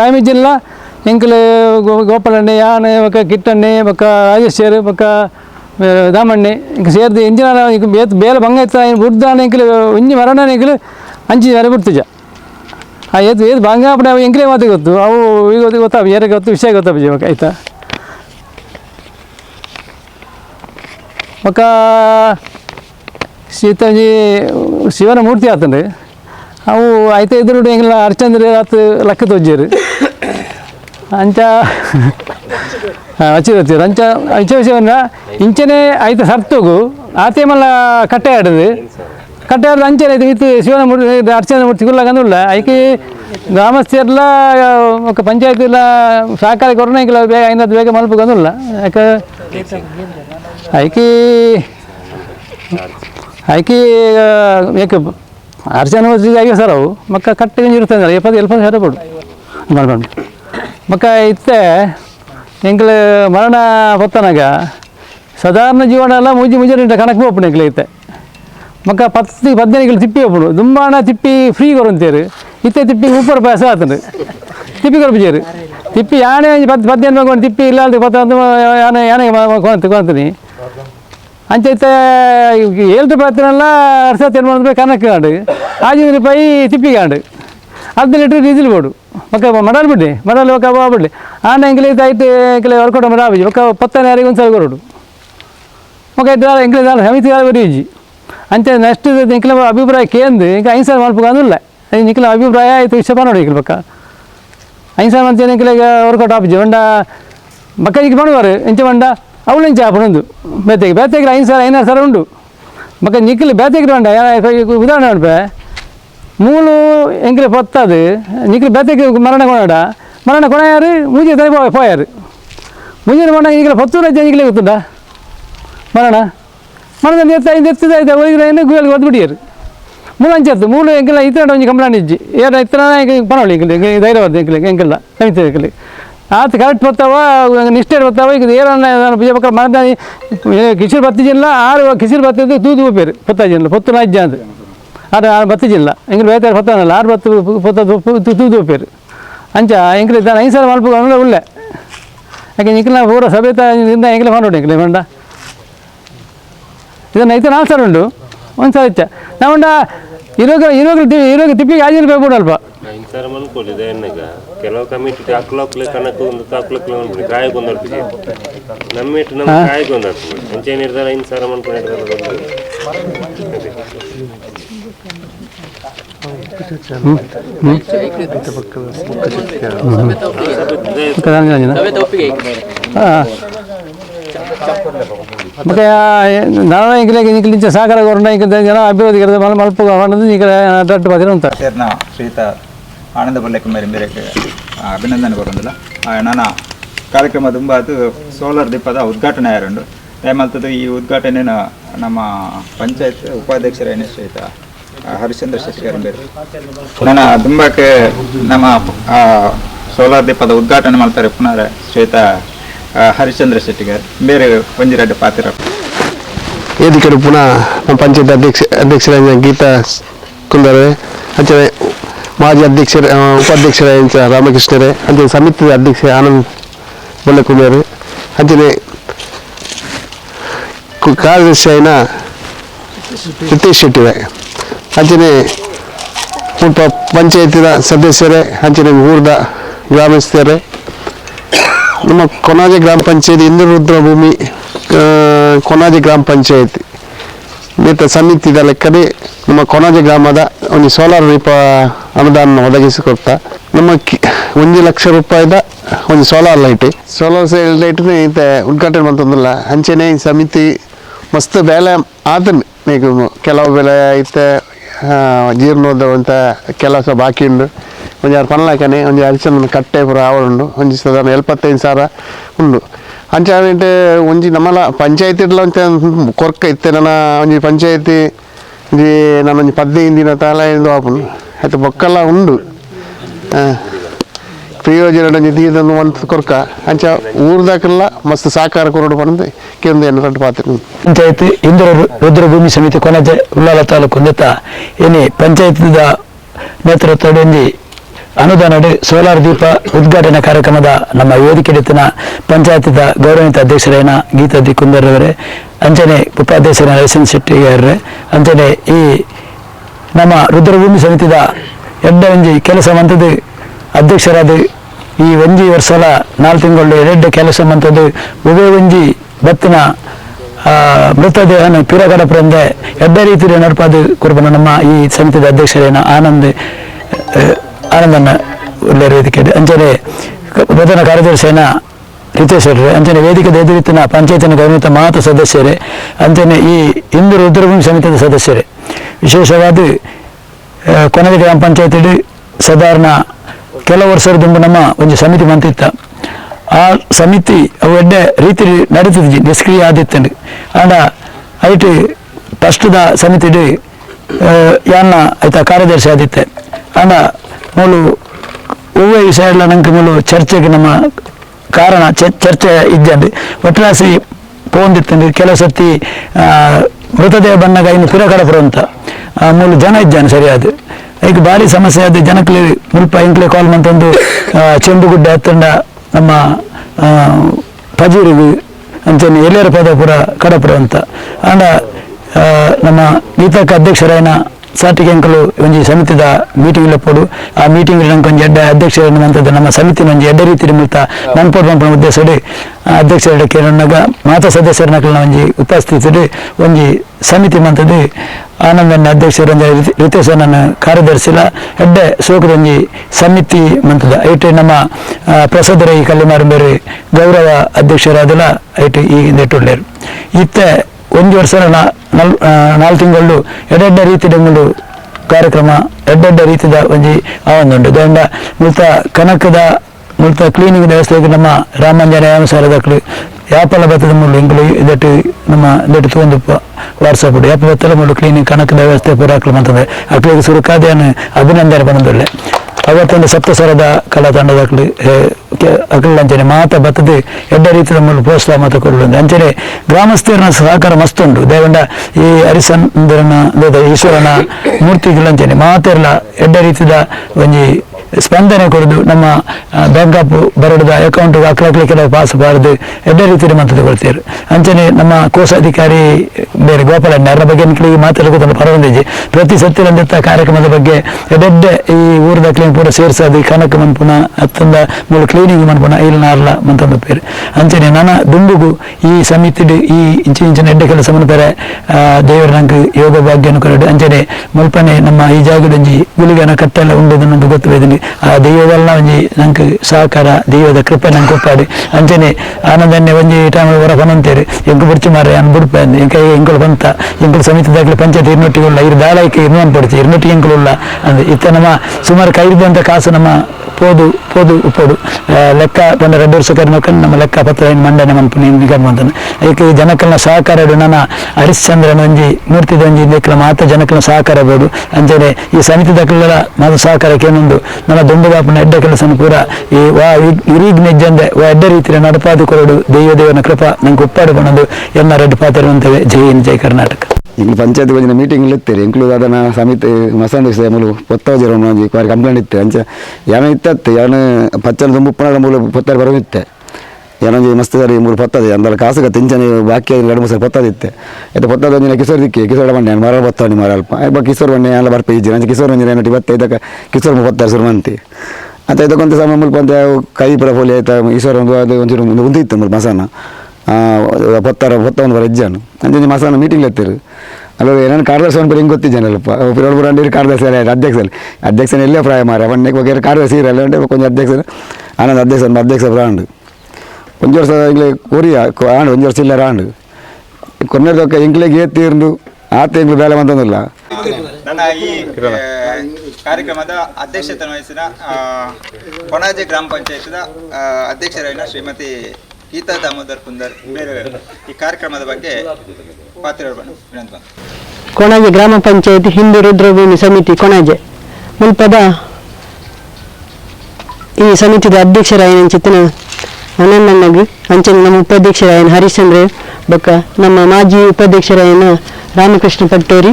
ಟೈಮ್ ಇದ್ದಿಲ್ಲ ಎಂಕಲ್ ಗೋಪಾಲಣ್ಣೆ ಯಾನೆ ಬೊಕ್ಕ ಕಿಟ್ಟಣ್ಣೆ ಬೊಕ್ಕ ರಾಜೇಶ್ವರ್ ದಾಮಣ್ಣೆ ಇಂಕ ಸೇರ್ದು ಇಂಜಿನ ಬೇತ್ ಬೇಲೆ ಬಂಗ ಇತ್ತ ಬುಡ್ದಾಣ ಎಂಕಲ್ ಒಂಜಿ ಮರಣ ಎಂಕಲ್, ಅಂಚಿ ಯಾರು ಬಿಡ್ತಿಜ ಆ ಏತ್ ಏತ್ ಭಂಗ ಗೊತ್ತು, ಅವು ಈಗ ಗೊತ್ತು ಗೊತ್ತಾವ ಯಾರಿಗೆ ಗೊತ್ತು, ವಿಷಯ ಗೊತ್ತಾವ ಇವಾಗ ಆಯ್ತಾ? ಮಕ್ಕ ಸೀತಾಜಿ, ಶಿವನ ಮೂರ್ತಿ ಆತನ್ರಿ. ಅವು ಐತೆ ಇದ್ರು ಹೆಂಗಿಲ್ಲ ಅರ್ಚಂದ್ರಿ ಆತು ಲಕ್ಕ ತೊಜ್ಜೇರು. ಅಂಚ வச்சு ரஞ்சா வச்சு வச்சுன்னா இஞ்சனே ஐத்து சர்த்துக்கு ஆத்தியமெல்லாம் கட்டையாடுது ಕಟ್ಟಾದ ಅಂಚನೆ ಇತ್ತು ಶಿವನ ಮೂರ್ತಿ ಇದು ಅರ್ಚನೆ ಮೂರ್ತಿ ಕುಲ್ಲಕಂದುಲ್ಲ ಐಕಿ ಗ್ರಾಮಸ್ಥರೆಲ್ಲ ಒಕ್ಕ ಪಂಚಾಯತ್ ಇಲ್ಲ ಸಹಕಾರ ಕೊರೋನಾ ಇಲ್ಲ ಬೇಗ ಐನತ್ತು ಬೇಗ ಮಲ್ಪು ಮಲ್ಪಕ್ಕಂದಿಲ್ಲ ಯಾಕೆ ಐಕಿ ಐಕಿ ಯಾಕೆ ಅರ್ಚನೆ ಮೂರ್ತಿ ಐವತ್ತು ಸರ್ ಅವು. ಮಕ್ಕ ಕಟ್ಟೆ ಇರ್ತದೆ ಎಪ್ಪತ್ತು ಎಲ್ಪ ಸರಪಡು ಮಕ್ಕ ಇತ್ತೇ ಎಂಕ್ಲೆ ಮರಣ ಹೊತ್ತನಾಗ ಸಾಧಾರಣ ಜೀವನ ಎಲ್ಲ ಮುಜಿ ಮುಜಿ ಕಣಕ್ಕೆ ಹೋಗ್ಬಿಡು ಎಂಕ್ಲೆ ಇತ್ತೆ ಮಕ್ಕ ಪತ್ತು ಪದ್ನೈದು ತಿಪ್ಪಿ ಹೋಗ್ಬಿಡು ದುಂಬಾಣ ತಿಪ್ಪಿ ಫ್ರೀ ಕೊರಂತೀರು ಇತ್ತೆ ತಿಪ್ಪಿ ಮುಪ್ಪತ್ತು ರೂಪಾಯಿ ಸಹ ಆತಂಡು ತಿಪ್ಪಿ ಕೊರಪಿಜೇರು ತಿಪ್ಪಿ ಯಾನೆ ಒಂಜಿ ಪತ್ತು ಪದ್ನೈದು ಕೊಂಡು ತಿಪ್ಪಿ ಇಲ್ಲ ಅಂತ ಪತ್ತು ಯಾನೆ ಯಾನೆ ಕೊರಂತ ಕೊರಂತೀನಿ ಅಂಚೈತೆ ಏಳು ರೂಪಾಯಿ ಹತ್ತಿರಲ್ಲ ಅರ್ಸತ್ತು ಎರಡು ರೂಪಾಯಿ ಕನಕ್ಕೆ ಕಾಂಡು ಆಜಿನ ರೂಪಾಯಿ ತಿಪ್ಪಿ ಕಾಂಡು ಹದಿನೈದು ಲೀಟ್ರ್ ಡೀಸೆಲ್ ಬೋಡು ಮಕ್ಕ ಮಡಾಲ್ ಬಿಡಿ ಮಡಲ್ ಒಕ್ಕ ಬಿಡಿ ಬಿಡ್ಲಿ ಆನೆ ಎಂಗ್ಲೀಸ್ ಆಯ್ತು ಎಂಕ್ಲೆ ಹೊರ್ಕೊಂಡು ಮಡ ಬಿಜಿ ಒಕ್ಕ ಪತ್ತನೇ ಯಾರಿಗೆ ಒಂದು ಸಾವಿರ ಕೊರೋಡು ಒಕ್ಕ ಇದ್ದಾರ ಎಂಗ್ಲೀಸ್ ಆಡ ಸಮಿತಿ ಬರೀಜಿ ಅಂತೆ ನೆಕ್ಸ್ಟ್ ಇಂಕ್ಲ ಅಭಿಪ್ರಾಯ ಕೇಂದು ಇಂಕ ಐನ್ಸಾರ್ ಮಲ್ಪಕ್ಕಂದಿಲ್ಲ ಇಂಕ್ಲ ಅಭಿಪ್ರಾಯ ಆಯಿತು ಇಷ್ಟಪ ನೋಡಿ ಇಂಕ್ಲ ಪಕ್ಕ ಐನ್ಸಾರ್ ವರ್ಕೌಟ್ ಇಂಕ್ಲಿಗೆ ಹೊರ್ಕೊಟ್ಟು ಆಪಿಜಿ ಹೊಂಡ ಮಕ್ಕ ಈಗ ಮಾಡುವಾರು ಇಂಚೆ ಹೊಂಡ ಅವಳು ಇಂಚೆ ಆಪಣಂದು ಬೇತೆಗೆ ಬೇತೆಗೆ ಐನ್ಸಾರ್ ಐನಾರು ಸರ ಉಂಡು ಮಕ್ಕ ನಿಕ್ಲಿ ಬೇತೆಗೆ ಹೊಂಡ ಉದಾಹರಣೆ ಹೊಂಡ್ಬೇ ಮೂಲು ಎಂಕ್ಲೆ ಪೊತ್ತದು ನಿಕ್ಕಲು ಬೇತೆಗೆ ಮರಣ ಕೊನಾಡ ಮರಣ ಕೊನೆಯಾರು ಮೂಜಿ ತಲೆ ಪೋಯಾರು ಮುಂಜಿನ ಮರಣ ಈಗಲ ಪತ್ತು ರಜೆ ಈಗಲೇ ಗೊತ್ತುಂಡ ಮರಣ ಮರಣದ ಎತ್ತ ಐದು ಎತ್ತಿದ ಐತೆ ಒಯ್ದ್ರೆ ಏನು ಗುಯಲ್ಲಿ ಒದ್ಬಿಟ್ಟಿಯರು ಮೂಲ ಅಂಚತ್ತು ಮೂಲು ಎಂಕೆಲ್ಲ ಇತರ ಒಂಜಿ ಕಂಪ್ಲೇಂಟ್ ಇಜ್ಜಿ ಏರ ಇತರ ಪನವಳಿ ಎಂಕಲ್ ಧೈರ್ಯವಾದ ಎಂಕಲ್ ಎಂಕಲ್ಲ ಸಮಿತಿ ಎಂಕಲ್ ಆತ ಕರೆಕ್ಟ್ ಬರ್ತಾವ ನಿಷ್ಠೆ ಬರ್ತಾವ ಈಗ ಏರನ್ನ ಬಿಜಪಕ್ಕ ಮರದ ಕಿಸಿರು ಬತ್ತಿಜಿಲ್ಲ ಆರು ಕಿಸಿರು ಬತ್ತಿದ್ದು ತೂದು ಉಪೇರು ಪತ್ತಾಜಿಲ್ಲ ಪೊತ್ತು ರಾಜ್ಯ ಅಂತ ಆರು ಆರು ಬತ್ತಿಜಿಲ್ಲ ಎಂಕಲ್ ಬೇತಾರೆ ಪತ್ತಾನಲ್ಲ ಆರು ಬತ್ತು ಪೊತ್ತ ತೂದು ಪೇರು. ಅಂಚ ಎಂಕಲ್ ಇದ್ದಾನೆ? ಐದು ಸಾವಿರ ಮಲ್ಪು ಒಳ್ಳೆ. ಯಾಕೆ ಇಂಕ್ಲ ಪೂರ ಸಭೆ ಇಂದ ಎಂಕಲೆ ಮಾಡೋಡು ಎಂಕಲೆ ಮಂಡ ಇದನ್ನು ಐತೆ ನಾಲ್ಕು ಸಾವಿರ ಉಂಟು ಒಂದು ಸಾವಿರ ಇಚ್ಚ ನಾವುಂಡ ಇರೋಗ ಇರೋಗ ಇರೋಗ ತಿಪ್ಪಿಗೆ ಐದು ರೂಪಾಯಿ ಬಿಡಲ್ಪ ಅಲ್ಪ ಕೆಲವು ಕಮಿಟಿ ಅಕ್ಲೊಕ್ಲೆ ಕಣಕ್ಕೆ ಒಂದು ತಾಕ್ಲೊಕ್ಲೆ ಒಂದು ಕಾಯಿ ಗೊಂದಡ್ತಿಗೆ ನಮ್ಮ ಇಟ್ಟು ನಮ್ಮ ಕಾಯಿ ಗೊಂದಡ್ತೀವಿ ಮುಂಚೆ ಏನಿರ್ತಾರೆ ಐದು ಮತ್ತೆ ನಾನು ಇಂಕಲೆ ಇಂಕಲಿಂಚ ಸಾಕಾರ ಕೊರಂಡ ಇಂಕ ಜನ ಅಭಿವೃದ್ಧಿ ಕೆಲಸ ಮಲ್ ಮಲ್ಪ ಹೊಂಡದು ಇಂಕಲೆ ಡಟ್ಟು ಬದಿನ ಉಂಟ ಸೇರ್ನ ಶ್ರೀಯುತ ಆನಂದ ಬಲ್ಲೆಕ್ಕ ಮೇರೆ ಮೇರೆಗೆ ಅಭಿನಂದನೆ ಕೊರೊಂದಿಲ್ಲ ನನ್ನ ಕಾರ್ಯಕ್ರಮ ತುಂಬ ಅದು ಸೋಲಾರ್ ದೀಪದ ಉದ್ಘಾಟನೆ ಆಯರುಂಡು ದಯಮಲ್ತದ್ದು ಈ ಉದ್ಘಾಟನೆನ ನಮ್ಮ ಪಂಚಾಯತ್ ಉಪಾಧ್ಯಕ್ಷರ ಏನೇ ಶ್ರೀಯುತ ಆ, ಹರಿಶ್ಚಂದ್ರ ಶೆಟ್ಟಿಗಾರ ಬೇರೆ ನನ್ನ ದುಂಬಕ್ಕೆ ನಮ್ಮ ಆ, ಸೋಲಾರ್ ದೀಪದ ಉದ್ಘಾಟನೆ ಮಾಡ್ತಾರೆ ಪುನರ ಶ್ವೇತಾ ಹರಿಶ್ಚಂದ್ರ ಶೆಟ್ಟಿಗಾರ್. ಬೇರೆ ಒಂಜಿರೆಡ್ಡು ಪಾತ್ರ ವೇದಿಕೆಡು ಪುನಃ ನಮ್ಮ ಪಂಚಾಯತ್ ಅಧ್ಯಕ್ಷ ಅಧ್ಯಕ್ಷರಾದ ಗೀತಾ ಕುಂದರೆ ಅಂಚನೆ ಮಾಜಿ ಅಧ್ಯಕ್ಷರ ಉಪಾಧ್ಯಕ್ಷರ ಉಪಾಧ್ಯಕ್ಷರಾದ ರಾಮಕೃಷ್ಣರೇ ಅಂಚನೆ ಸಮಿತಿ ಅಧ್ಯಕ್ಷ ಆನಂದ್ ಬೊಲ್ಲಕುಮಾರ್ ಅಂಚನೆ ಕಾರ್ಯದರ್ಶಿ ಆಯ್ನ ರಿತೇಶ್ ಶೆಟ್ಟಿವೆ ಅಂಚನೆ ಉಪ ಪಂಚಾಯತಿನ ಸದಸ್ಯರೇ ಅಂಚನೆ ಊರದ ಗ್ರಾಮಸ್ಥರೇ. ನಮ್ಮ ಕೊನಾಜೆ ಗ್ರಾಮ ಪಂಚಾಯತಿ ಇಂದ್ರರುದ್ರ ಭೂಮಿ ಕೊನಾಜೆ ಗ್ರಾಮ ಪಂಚಾಯತಿ. ನೇತ ಸಮಿತಿದ ಲೆಕ್ಕದೇ ನಮ್ಮ ಕೊನಾಜೆ ಗ್ರಾಮದ ಒಂದು ಸೋಲಾರ್ ದೀಪ ಅನುದಾನ ಒದಗಿಸಿಕೊಡ್ತಾ, ನಮ್ಮ ಒಂದು ಲಕ್ಷ ರೂಪಾಯಿದ ಒಂದು ಸೋಲಾರ್ ಲೈಟ್. ಸೋಲಾರ್ ಲೈಟ್ ಈತ ಉದ್ಘಾಟನೆ ಮಾಡ್ತಂದಿಲ್ಲ ಅಂಚೆನೆ ಸಮಿತಿ ಮಸ್ತ್ ಬೇಲೆ ಆತನ್ ಕೆಲವು ಬೆಲೆ ಐತೆ ಅಂತ ಕೆಲಸ ಬಾಕಿ ಉಂಡು. ಒಂದು ಯಾರು ಪನ್ನಲಾಕನೆ ಒಂದು ಅರಿಚಂದನ ಕಟ್ಟೆ ಪೂರ ಆವರುಂಡು ಒಂದು ಸಾಧಾರಣ ಎಲ್ಪತ್ತೈದು ಸಾವಿರ ಉಂಡು. ಅಂಚಾಣಿಟ್ಟು ಒಂಜಿ ನಮ್ಮಲ ಪಂಚಾಯತಿಡ್ಲ ಒಂಚ ಕೊರ್ಕ ಇತ್ತೆ ನನ್ನ ಒಂಜಿ ಪಂಚಾಯತಿ. ಒಂಜಿ ನನ್ನ ಒಂಜಿ ಪದ್ದೆ ದಿನ ತಾಲ ಎಂದು ಆಪುಂಡು ಆಯ್ತು ಬೊಕ್ಕಲ್ಲ ಉಂಡು. ಆ, ಪ್ರಯೋಜನ ದೀದನ್ನು ಒಂದು ಕೊರ್ಕ. ಅಂಚ ಊರ್ದಾಕಲ್ಲ, ಮಸ್ತ್ ಸಾಕಾರ ಕೊರಡು ಬಂದು ಕೆಂದು ಎನ್ನ ರಡ್ಡು ಪಂಚಾಯತ್ ಇಂದ್ರ ರುದ್ರಭೂಮಿ ಸಮಿತಿ ಕೊನಜೆ ಉಳ್ಳಾಲ ತಾಲೂಕು ನೆತ್ತ. ಏನಿ ಪಂಚಾಯತ್ದ ನೇತೃತ್ವದೊಂದಿ ಅನುದಾನಡಿ ಸೋಲಾರ್ ದೀಪ ಉದ್ಘಾಟನಾ ಕಾರ್ಯಕ್ರಮದ ನಮ್ಮ ವೇದಿಕೆ ಎತ್ತಿನ ಪಂಚಾಯತ್ದ ಗೌರವಿತ ಅಧ್ಯಕ್ಷರೇನ ಗೀತಾ ದಿ ಕುಂದರ್ರವರೇ ಅಂಚನೆ ಉಪಾಧ್ಯಕ್ಷರ ರೈಸನ್ ಶೆಟ್ಟಿಗಾರ್ರೆ, ಅಂಚನೆ ಈ ನಮ್ಮ ರುದ್ರಭೂಮಿ ಸಮಿತಿದ ಎಡ್ಡ ಒಂಜಿ ಕೆಲಸ ಮಂತದ್ದು ಅಧ್ಯಕ್ಷರಾದ ಈ ಒಂಜಿ ವರ್ಷಲ ನಾಲ್ಕು ತಿಂಗಳು ಎರಡು ಕೆಲಸ ಮಂತದ್ದು ಉಭಯ ಒಂಜಿ ಬತ್ತಿನ ಮೃತದೇಹನ ಪಿರಗಡಪುರಂದೆ ಎಡ್ಡ ರೀತಿಯಲ್ಲಿ ನಡ್ಪಾದು ಕುರುಬನ ನಮ್ಮ ಈ ಸಮಿತಿದ ಅಧ್ಯಕ್ಷರೇನ ಆನಂದ್ ಆನಂದನ ಒಳ್ಳೆ ವೇದಿಕೆ ಅಂಚನೆ ಪ್ರಧಾನ ಕಾರ್ಯದರ್ಶಿಯನ್ನ ರಿತೇಶ್ವರರೇ ಅಂಜನೆ ವೇದಿಕೆ ಎದುರಿತ್ತಿನ ಪಂಚಾಯತಿನ ಗೌರವಿತ ಮಾತ ಸದಸ್ಯರೇ, ಅಂಚನೆ ಈ ಹಿಂದೂ ರುದ್ರಭೂಮಿ ಸಮಿತಿಯ ಸದಸ್ಯರೇ. ವಿಶೇಷವಾದ ಕೊನೆಗೆ ಗ್ರಾಮ ಪಂಚಾಯತಿ ಸಾಧಾರಣ ಕೆಲವು ವರ್ಷದ ದುಂಬು ನಮ್ಮ ಒಂದು ಸಮಿತಿ ಬಂತಿತ್ತ ಆ ಸಮಿತಿ, ಅವು ಎಡ್ಡೆ ರೀತಿ ನಡೀತಿದ್ವಿ ನಿಷ್ಕ್ರಿಯ ಆದಿತ್ತಂಡು ಆಂಡ ಐಟ್ ದ ಸಮಿತಿ ಯಾನ್ನ ಆಯ್ತಾ ಕಾರ್ಯದರ್ಶಿ ಆದಿತ್ತೆ ಆಂಡ ಮೂಲು ಒವ್ವೆ ವಿಷಯಗಳ ನಂಗೆ ಮೂಲು ಚರ್ಚೆಗೆ ನಮ್ಮ ಕಾರಣ ಚರ್ಚೆ ಇದ್ದಂಡು ಒಟ್ರಾಸಿ ಪೋಂದಿತ್ತಂಡು ಕೆಲವು ಸರ್ತಿ ಮೃತದೇಹ ಬಣ್ಣಗ ಇನ್ನು ಪಿರಕಡಪುರ ಅಂತ ಮೂಲು ಜನ ಇದ್ದಾನೆ ಸರಿಯಾದ ಈಗ ಭಾರಿ ಸಮಸ್ಯೆ ಆದ ಜನಕ್ಲೆ ಮುಲ್ಪ ಇಂಕ್ಲೆ ಕಾಲ್ ಮಂತಂದು ಚೆಂಬುಗುಡ್ಡ ಹತ್ತಂಡ ನಮ್ಮ ಪಜೀರಿಗು ಅಂಚನೆ ಎಲೆಯರ ಪದಪುರ, ಕಡಪುರ ಅಂತ. ಆಂಡ ನಮ್ಮ ಗೀತಕ ಅಧ್ಯಕ್ಷರಾಯನ ಸಾಟಿಗೆ ಅಂಕಲು ಒಂಜಿ ಸಮಿತಿದ ಮೀಟಿಂಗ್ ಪೋಡು. ಆ ಮೀಟಿಂಗ್ ಒಂಜಿ ಎಡ್ಡ ಅಧ್ಯಕ್ಷರನ್ನು ನಮ್ಮ ಸಮಿತಿನ ಒಂಜಿ ಎಡ್ಡ ರೀತಿ ಮುಲ್ತ ಮನ್ಪೋಡ್ ಪಂಪನ ಉದ್ದೇಶಡು ಅಧ್ಯಕ್ಷರ ಕೇಳನಾಗ ಮಾತ ಸದಸ್ಯರ ನಕಲನ ಒಂಜಿ ಉಪಸ್ಥಿತಿಡು ಒಂಜಿ ಸಮಿತಿ ಮಂತದು ಆನಂದನ ಅಧ್ಯಕ್ಷರ ನನ್ನ ಕಾರ್ಯದರ್ಶಿಲ ಎಡ್ಡೆ ಸೋಕದ ಒಂಜಿ ಸಮಿತಿ ಮಂತದ ಐಟ್ ನಮ್ಮ ಪ್ರಸಾದರ ಈ ಕಲ್ಲಿಮಾರು ಬೇರೆ ಗೌರವ ಅಧ್ಯಕ್ಷರಾದಲ ಐಟ್ ಈ ನೆಟ್ಟುಳ್ಳೇರು ಇತ್ತೆ ಒಂದು ವರ್ಷ ನಲ್ ಆ, ನಾಲ್ಕು ತಿಂಗಳು ಎಡೆಡ್ಡ ರೀತಿದಂಗಳು ಕಾರ್ಯಕ್ರಮ ಎಡ್ಡೆಡ್ಡ ರೀತಿದ ಒಂಜಿ ಆವೊಂದುಂಡು ದಂಡ ಮುಲ್ತ ಕನಕದ ಮುಲ್ತ ಕ್ಲೀನಿಂಗ್ ವ್ಯವಸ್ಥೆಗೆ ನಮ್ಮ ರಾಮಂಜನ ಯಾಮಸಾರದಕ್ಲು ಯಾಪಲ ಬತ್ತದ ಮುಳ್ಳು ಇಂಗ್ಲು ಇದಟ್ಟು ನಮ್ಮ ಇದಟ್ಟು ತಗೊಂಡು ವಾಟ್ಸಪ್ ಯಾಪ ಬತ್ತಲ ಮುಳ್ಳು ಕ್ಲೀನಿಂಗ್ ಕನಕದ ವ್ಯವಸ್ಥೆ ಪೂರ ಹಾಕ್ಲು ಮಂತದೆ ಅಕ್ಲಿಗೆ ಸುರುಕಾದೇನು ಅಭಿನಂದನೆ ಬಂದೊಳ್ಳೆ ಅವತ್ತೊಂದು ಸಪ್ತಸ್ವರದ ಕಲಾ ತಂಡದಕ್ಲು ಅಕಲ್ ಅಂಚನೆ ಮಾತ ಬತ್ತದೆ, ಎಡ್ಡ ರೀತಿಯ ಮುಳ್ಳು ಪ್ರೋತ್ಸಾಹ ಮಾತ ಕೊರಲು ಅಂಚನೆ ಗ್ರಾಮಸ್ಥರನ ಸಹಕಾರ ಮಸ್ತುಂಡು ದೇವಂಡ ಈ ಹರಿಸಂದ್ರನ ಈಶ್ವರನ ಮೂರ್ತಿಗಳಂಚನೆ ಮಾತೆರ್ಲ, ಎಡ್ಡ ರೀತಿದ ಒಂಜಿ ಸ್ಪಂದನೆ ಕೊಡುದು ನಮ್ಮ ಬ್ಯಾಂಕ್ ಬರೋಡದ ಅಕೌಂಟ್ ಅಕ್ಲಾಕ್ಲಿ ಕೆಲವು ಪಾಸ್ ಬಾರದು, ಎಲ್ಲ ರೀತಿಯಲ್ಲಿ ಮಾತು ತಗೊಳ್ತಾರೆ ಅಂಚನೆ ನಮ್ಮ ಕೋಶಾಧಿಕಾರಿ ಬೇರೆ ಗೋಪಾಲಣ್ಣ ಅವರ ಬಗ್ಗೆ ನಿಕ್ಲಿಗೆ ಮಾತಾಡೋದು ಪರವಂದಿಜಿ ಪ್ರತಿ ಸತ್ತಿರಂದಿತ್ತ ಕಾರ್ಯಕ್ರಮದ ಬಗ್ಗೆ ಎಡೆಡ್ಡ ಈ ಊರದ ಕ್ಲೀನ್ ಪೂರ ಸೇರಿಸೋದು ಕನಕ ಮನ್ಪುನ ಅತ್ತಂದ ಮೂಲ ಕ್ಲೀನಿಂಗ್ ಮನ್ಪುನ ಇಲ್ಲ ನಾರ್ಲ ಮಂತಂದ ಪೇರು. ಅಂಚನೆ ನನ್ನ ದುಂಬುಗು ಈ ಸಮಿತಿ ಈ ಇಂಚಿನ ಇಂಚಿನ ಎಡ್ಡೆ ಕೆಲಸ ಮಾಡ್ತಾರೆ ದೇವರ ನಂಗೆ ಯೋಗ ಭಾಗ್ಯನ ಕೊರಡು ಅಂಚನೆ ಮುಲ್ಪನೆ ನಮ್ಮ ಈ ಜಾಗದಂಜಿ ಗುಳಿಗನ ಕಟ್ಟೆಲ್ಲ ಉಂಡದ ನಂಗೆ ಗೊತ್ತು ಆ ದೈವದಲ್ಲ ಒಂಜಿ ನಂಗೆ ಸಹಕಾರ ದೈವದ ಕೃಪೆ ನಂಗೆ ಕೊಪ್ಪಾಡಿ ಅಂಚನೆ ಆನಂದನ್ನೇ ಒಂಜಿ ಟೈಮ್ ಹೊರ ಪನಂತೇರು ಎಂಕು ಬುಡ್ಚಿ ಮಾರೆ ಅನ್ ಬುಡ್ಪೆ ಎಂಕ ಎಂಕಲು ಬಂತ ಎಂಕಲು ಸಮಿತಿದಾಗಲಿ ಪಂಚಾಯತ್ ಇರ್ನೊಟ್ಟಿಗುಲ್ಲ ಇರು ದಾಳಕ್ಕೆ ಇರ್ನೊನ್ ಪಡ್ಚಿ ಇರ್ನೊಟ್ಟಿಗೆ ಎಂಕುಲ್ಲ ಅಂದ್ರೆ ಇತ್ತ ನಮ್ಮ ಸುಮಾರು ಕೈದಂತ ಕಾಸು ನಮ್ಮ ಪೋದು ಪೋದು ಪೋದು ಲೆಕ್ಕ ಬಂದ ಎರಡು ವರ್ಷ ಕರಿನೊಕ್ಕನ್ನು ನಮ್ಮ ಲೆಕ್ಕ ಪತ್ರ ಏನು ಮಂಡನೆ ಮನ್ಪುನಿ ನಿಗಮ ಅಂತಾನೆ ಅದಕ್ಕೆ ಜನಕಲ್ನ ಸಹಕಾರ ನನ್ನ ಹರಿಶ್ಚಂದ್ರನ ಒಂಜಿ ಮೂರ್ತಿ ಒಂಜಿ ಲೆಕ್ಕಲ ಮಾತ್ರ ಜನಕಲ್ನ ಸಹಕಾರ ಬೋದು ಅಂಜನೆ, ಈ ಸಮಿತಿ ದಕ್ಕಲ ಮಾತು ಸಹಕಾರಕ್ಕೆ ಏನೊಂದು ನನ್ನ ದೊಂಬುಗಾಪನ ಎಡ್ಡ ಕೆಲಸನ ಪೂರ ಈ ವಾ ಇರೀಗ್ ನೆಜ್ಜಂದೆ ವಾ ಎಡ್ಡ ರೀತಿಯ ನಡಪಾದು ಕೊರಡು. ದೈವ, ದೇವನ ಕೃಪಾ ನಂಗೆ ಉಪ್ಪಾಡು ಬಂದು ಎನ್ನ ರೆಡ್ಡು ಪಾತ್ರ ಜೈ ಹಿಂದ್, ಜೈ ಕರ್ನಾಟಕ. ಇಂಗ್ಲು ಪಂಚಾಯತ್ ಒಂಜಿನ ಮೀಟಿಂಗ್ ಇತ್ತೇರಿ ಇಂಕ್ಲು ಅದನ್ನ ಸಮಿತಿ ಮಸಾಂದ ಮೂಲು ಪೊತ್ತವಜರ ಒಂಜಿ ಕುಮಾರಿ ಕಂಪ್ಲೇಂಟ್ ಇತ್ತೆ. ಅಂಚ ಯಾನ ಇತ್ತತ್ತೆ ಯಾನ ಪಚ್ಚನ ತುಂಬ ಉಪ್ಪನಾಡ ಮೂಲ ಪೊತ್ತಾರೆ ಬರೋದಿತ್ತೆ ಏನೊಂಜಿ ಮಸ್ತ್ ಸರಿ ಮೂರು ಪತ್ತದೆ. ಅಂದಲ ಕಾಸುಗ ತಿಂಚನೆ ಬಾಕಿ ಎರಡು ಮೂರು ಸರಿ ಪತ್ತದಿತ್ತೆ ಇದು ಪತ್ತದ ಒಂದಿನ ಕಿಶೋರ್ ದಿಕ್ಕಿ, ಕಿಶೋರ ಬಂಡೆ ಮರ ಬತ್ತವನಿ ಮರ ಅಲ್ಪ ಅಪ್ಪ ಕಿಶೋರ್ ಬಂಡೆ ಎಲ್ಲ ಬರ್ಪೆ ಇಜ್ಜಿ ಅಂಚೆ ಕಿಶೋರ್ ಒಂಜಿನ ಏನಟಿ ಬತ್ತ ಇದಕ್ಕೆ ಕಿಶೋರ್ ಪೊತ್ತಾರೆ ಸುರು ಮಂತಿ ಅಂತ ಇದಕ್ಕೊಂದು ಸಮ ಮುಲ್ಪ ಅಂತ ಕೈ ಪುರ ಪೋಲಿ ಆಯ್ತಾ, ಈಶ್ವರ ಒಂದು, ಅದು ಒಂಚೂರು ಉಂದಿತ್ತು ಮುಲ್ಪ ಮಸಾನ. ಪತ್ತಾರ ಪತ್ತ ಒಂದು ಬರ ಇಜ್ಜಾನು. ಅಂಚೆ ಮಸಾನ ಮೀಟಿಂಗ್ ಎತ್ತಿರು ಅಲ್ಲ ಏನಾದ್ರು ಕಾರ್ಯದರ್ಶಿ ಒಂದು ಹೆಂಗೆ ಗೊತ್ತಿದ್ದಾನಲ್ಲಪ್ಪ ಪಿರೋಡ್ ಬರಂಡಿ ಕಾರ್ಯದರ್ಶಿ ಅಲ್ಲ ಅಧ್ಯಕ್ಷ ಅಧ್ಯಕ್ಷನ ಎಲ್ಲೇ ಪ್ರಾಯ ಮಾರ ಬಣ್ಣಕ್ಕೆ ಬಗ್ಗೆ ಕಾರ್ಯದರ್ಶಿ ಇರಲ್ಲ ಅಂದ್ರೆ ಕೊಂಚ ಅಧ್ಯಕ್ಷನ ಆನಂದ್ ಅಧ್ಯಕ್ಷ ಅಧ್ಯಕ್ಷ ಬ್ರಾಂಡ್. ಒಂದು ವರ್ಷ ಇಂಗ್ಲೆ ಕೊರಿಯಾ ಆಂಡು ಒಂದು ವರ್ಷ ಇಲ್ಲ ರಾಂಡು ಕೊನೆದೊಕ್ಕ ಇಂಗ್ಲೆಗೆ ಏತೀರ್ದು ಆತ ಇಂಗ್ಲು ಬೇಲೆ ನನ್ನ ಈ ಕಾರ್ಯಕ್ರಮದ ಅಧ್ಯಕ್ಷತೆ ವಹಿಸಿದ ಕೊಣಾಜೆ ಗ್ರಾಮ ಪಂಚಾಯತ್ದ ಆ, ಅಧ್ಯಕ್ಷರಾಗಿನ ಶ್ರೀಮತಿ ಗೀತಾ ದಾಮೋದರ್ ಕುಂದರ್. ಬೇರೆ ಈ ಕಾರ್ಯಕ್ರಮದ ಬಗ್ಗೆ ಪಾತ್ರ ಕೊಣಾಜೆ ಗ್ರಾಮ ಪಂಚಾಯತ್ ಹಿಂದೂ ರುದ್ರಭೂಮಿ ಸಮಿತಿ ಕೊಣಾಜೆ. ಮುಲ್ಪದ ಈ ಸಮಿತಿದ ಅಧ್ಯಕ್ಷರಾಯನ ಚಿತ್ತನ ಅನನ್ನಗಿ ಅಂಚನೆ ನಮ್ಮ ಉಪಾಧ್ಯಕ್ಷರಾಯನ ಹರಿಶ್ಚಂದ್ರ, ಬೊಕ್ಕ ನಮ್ಮ ಮಾಜಿ ಉಪಾಧ್ಯಕ್ಷರಾಯನ ರಾಮಕೃಷ್ಣ ಪಟ್ಟೋರಿ,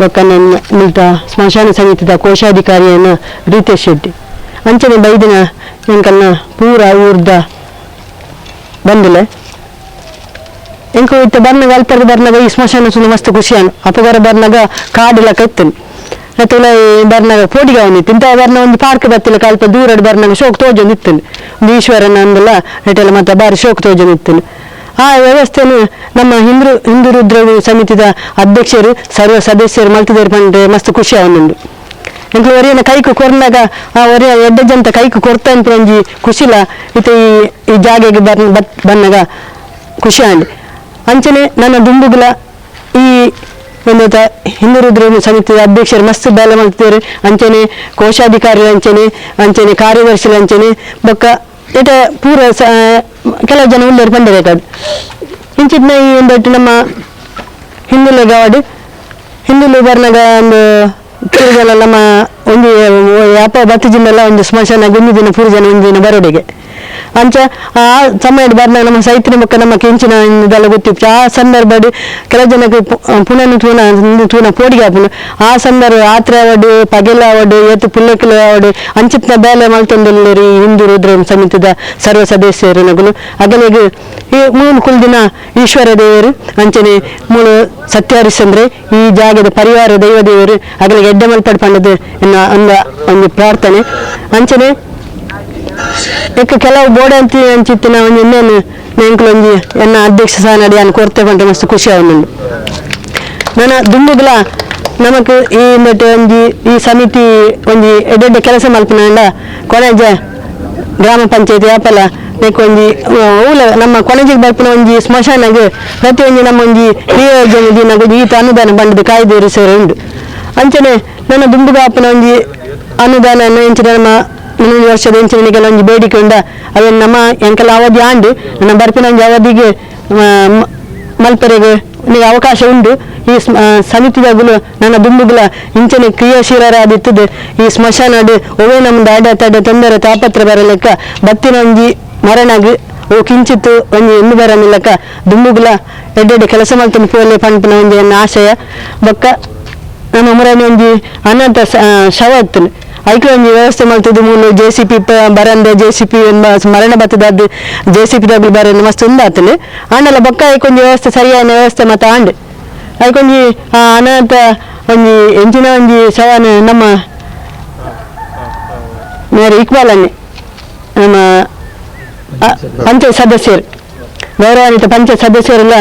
ಬೊಕ್ಕ ನನ್ನ ಮಿಲ್ತ ಸ್ಮಶಾನ ಸಮಿತಿದ ಕೋಶಾಧಿಕಾರಿಯನ್ನ ರೀತೇಶ್ ಶೆಟ್ಟಿ. ಅಂಚನೆ ಬೈದಿನ ಎಂಕನ್ನ ಪೂರ ಊರ್ದ ಬಂದಿಲೆ ಎಂಕು ಇತ್ತ ಬರ್ನಾಗ ಅಲ್ಪರ್ಗ ಬರ್ನಾಗ ಈ ಸ್ಮಶಾನ ಸುನ ಮಸ್ತ್ ಖುಷಿಯಾನು ಅಪಗಾರ ಬರ್ನಾಗ ಕಾಡಿಲ್ಲ ಕತ್ತೇನೆ. ಅತ್ತುಲ ಬರ್ನಾಗ ಪೋಡಿಗೆ ಅವನಿತ್ತು ಇಂಥ ಬರ್ನ ಒಂದು ಪಾರ್ಕ್ ಬತ್ತಿಲ್ಲ ಅಲ್ಪ ದೂರ ಬರ್ನಾಗ ಶೋಕ್ ತೋಜೊಂದು ಇತ್ತನು. ಒಂದು ಈಶ್ವರನ ಅಂದಲ್ಲ ನೆಟ್ಟೆಲ್ಲ ಮತ್ತೆ ಬಾರಿ ಶೋಕ್ ತೋಜೊಂದು ಇತ್ತನು. ಆ ವ್ಯವಸ್ಥೆಯನ್ನು ನಮ್ಮ ಹಿಂದೂ ಹಿಂದೂ ರುದ್ರ ಸಮಿತಿದ ಅಧ್ಯಕ್ಷರು, ಸರ್ವ ಸದಸ್ಯರು ಮಲ್ತಿದೇರು ಪಂಡ್ರೆ ಮಸ್ತ್ ಖುಷಿ ಅವನುಂಡು ಎಂಕ್ಲು ಒರಿಯನ ಕೈಕು ಕೊರ್ನಾಗ, ಆ ಒರಿಯ ಎಡ್ಡ ಜಂತ ಕೈಕು ಕೊರ್ತಾ ಒಂಜಿ ಖುಷಿಲ ಇತ ಈ ಜಾಗೆಗೆ ಬರ್ ಬನ್ನಗ ಖುಷಿ ಆಂಡ್. ಅಂಚನೆ ನನ್ನ ದುಂಬುಗಲ, ಈ ಒಂದು ಹಿಂದೂ ರುದ್ರ ಸಮಿತಿ ಅಧ್ಯಕ್ಷರು ಮಸ್ತ್ ಬೇಲೆ ಮಾಡ್ತಿದ್ದಾರೆ. ಅಂಚನೆ ಕೋಶಾಧಿಕಾರಿ ಅಂಚನೆ ಅಂಚನೆ ಕಾರ್ಯದರ್ಶಿ ಅಂಚನೆ, ಬೊಕ್ಕ ಇಟ ಪೂರ ಕೆಲವು ಜನ ಉಳ್ಳರು ಕಾಡು ಇಂಚಿನ ಈ ಒಂದು ನಮ್ಮ ಹಿಂದುಲೆ ಬರ್ನಾಗ ಒಂದು ಪೂರು ಜನ ನಮ್ಮ ಒಂದು ಯಾಪ ಬತ್ತು ಜಿಲ್ಲೆಲ್ಲ ಒಂದು ಸ್ಮಶಾನ ಗುಂಡಿ ದಿನ ಪೂರು ಜನ ಒಂದು ದಿನ ಬರೋಡಿಗೆ. ಅಂಚ, ಆ ಸಮಯದ ಬರ್ನಾಗ ನಮ್ಮ ಸೈತ್ರಿ ಮುಖ ನಮ್ಮ ಕೆಂಚಿನ ಇದೆಲ್ಲ ಗೊತ್ತಿತ್ತು. ಆ ಸಂದರ್ಭ ಕೆಲ ಜನಕ್ಕೆ ಪುನಃ ತೂನ ತೂನ ಪೋಡಿಗೆ ಆಪುನು ಆ ಸಂದರ್ಭ ಆತ್ರ ಅವಡು ಪಗೆಲ ಅವಡು ಏತು ಪುಲ್ಲಕಿಲ ಅವಡು ಅಂಚಿತ್ನ ಬೇಲೆ ಮಲ್ತೊಂದಲ್ಲರಿ ಹಿಂದೂ ರುದ್ರ ಸಮಿತಿದ ಸರ್ವ ಸದಸ್ಯರು ನಗುಲು ಅಗಲಿಗೆ ಈ ಮೂರು ಕುಲ್ ದಿನ ಈಶ್ವರ ದೇವರು, ಅಂಚನೆ ಮೂಳು ಸತ್ಯಹರಿಸಂದ್ರೆ ಈ ಜಾಗದ ಪರಿವಾರ ದೈವ ದೇವರು ಅಗಲಿಗೆ ಎಡ್ಡೆ ಮಲ್ಪಡ್ ಪಂಡದು ಅಂದ ಒಂದು ಪ್ರಾರ್ಥನೆ. ಅಂಚನೆ ಯಾಕೆ ಕೆಲವು ಬೋರ್ಡ್ ಅಂತ ಅಂಚಿತ್ತಿನ ನಾವು ಇನ್ನೇನು ನೆಂಕ್ಲು ಒಂಜಿ ಎನ್ನ ಅಧ್ಯಕ್ಷ ಸಹ ನಡಿ ಅನ್ನು ಕೊರ್ತೆ ಪಂಡ ಮಸ್ತ್ ಖುಷಿ ಅವನುಂಡು ನನ್ನ ದುಂಬುಗ್ಲ ನಮಕ್ ಈ ಮಟ್ಟ ಒಂಜಿ, ಈ ಸಮಿತಿ ಒಂಜಿ ಎಡ್ಡೆಡ್ಡ ಕೆಲಸ ಮಲ್ಪನಂಡ ಕೊನೆಜ ಗ್ರಾಮ ಪಂಚಾಯತಿ ಆಪಲ ಒಂಜಿ ಊಲ ನಮ್ಮ ಕೊನೆಜಿಗೆ ಬರ್ಪುನ ಒಂಜಿ ಸ್ಮಶಾನಗೆ ಪ್ರತಿ ಒಂಜಿ ನಮ್ಮ ಒಂಜಿ ನಿಯೋಜನೆ ದಿನ ಈತ ಅನುದಾನ ಬಂಡದ ಕಾಯ್ದೆ ಸೇರಿ ಉಂಡು ಅಂಚನೆ ನನ್ನ ದುಂಬುಗಾಪನ ಒಂಜಿ ಅನುದಾನ ಎಂಚಿನ ನಮ್ಮ ಮುಂದಿನ ವರ್ಷದ ಎಂಚಿನಿಗೆಲ್ಲ ಒಂಜಿ ಬೇಡಿಕೆ ಉಂಡ ಅದನ್ನು ನಮ್ಮ ಎಂಕಲ ಅವಧಿ ಆಂಡು? ನನ್ನ ಬರ್ಪಿನ ಒಂಜಿ ಅವಧಿಗೆ ಮಲ್ಪರೆಗೆ ನಿಮಗೆ ಅವಕಾಶ ಉಂಟು? ಈ ಸಮಿತಿದಾಗಲು ನನ್ನ ದುಂಬುಗಳ ಇಂಚನೆ ಕ್ರಿಯಾಶೀಲರಾದಿತ್ತದೆ ಈ ಸ್ಮಶಾನಡು ನಮ್ಮ ದಾಡ ತಡ ತೊಂದರೆ ತಾಪತ್ರ ಬರಲಿಕ್ಕ ಬತ್ತಿನ ಒಂಜಿ ಮರಣಗ್, ಓ ಕಿಂಚಿತ್ತು ಒಂಜಿ ಎಂದು ಬರಲಿಲ್ಲಕ್ಕ ದುಂಬುಗಳ ಎಡ್ಡೆಡ್ಡೆ ಕೆಲಸ ಮಲ್ತನ ಪೋಲೆ ಪಂಪಿನ ಒಂಜಿ ಆಶಯ. ಬೊಕ್ಕ ನಮ್ಮ ಮರನ ಒಂಜಿ ಅನಂತ ಶವ ಒಂಜಿ ವ್ಯವಸ್ಥೆ ಮಾಡ್ತಿದ್ದು ಮೂಲು ಜೆ ಸಿ ಪಿ ಬರಂದೆ ಜೆ ಸಿ ಪಿ ಮರಣ ಬತ್ತದ ಜೆ ಸಿ ಪಿ ಡಬ್ಲ್ಯೂ ಬರನ್ನು ಮಸ್ತ್ ಉಂದಾತಲೆ ಆಂಡಲ ಬೊಕ್ಕ ಐಕೊಂಜಿ ವ್ಯವಸ್ಥೆ ಸರಿಯಾದ ವ್ಯವಸ್ಥೆ ಮತ್ತೆ ಆಂಡ್. ಐಕೊಂಜಿ ಆ, ಅನಾಥ ಒಂಜಿ ಎಂಚಿನ ಒಂಜಿ ಸವಾನ ನಮ್ಮ ಮೇರೆ ಇಕ್ಬಾಲ್ ನಮ್ಮ ಅಂತ ಸದಸ್ಯರು. ಗೌರವಾನ್ವಿತ ಪಂಚಾಯತ್ ಸದಸ್ಯರೆಲ್ಲ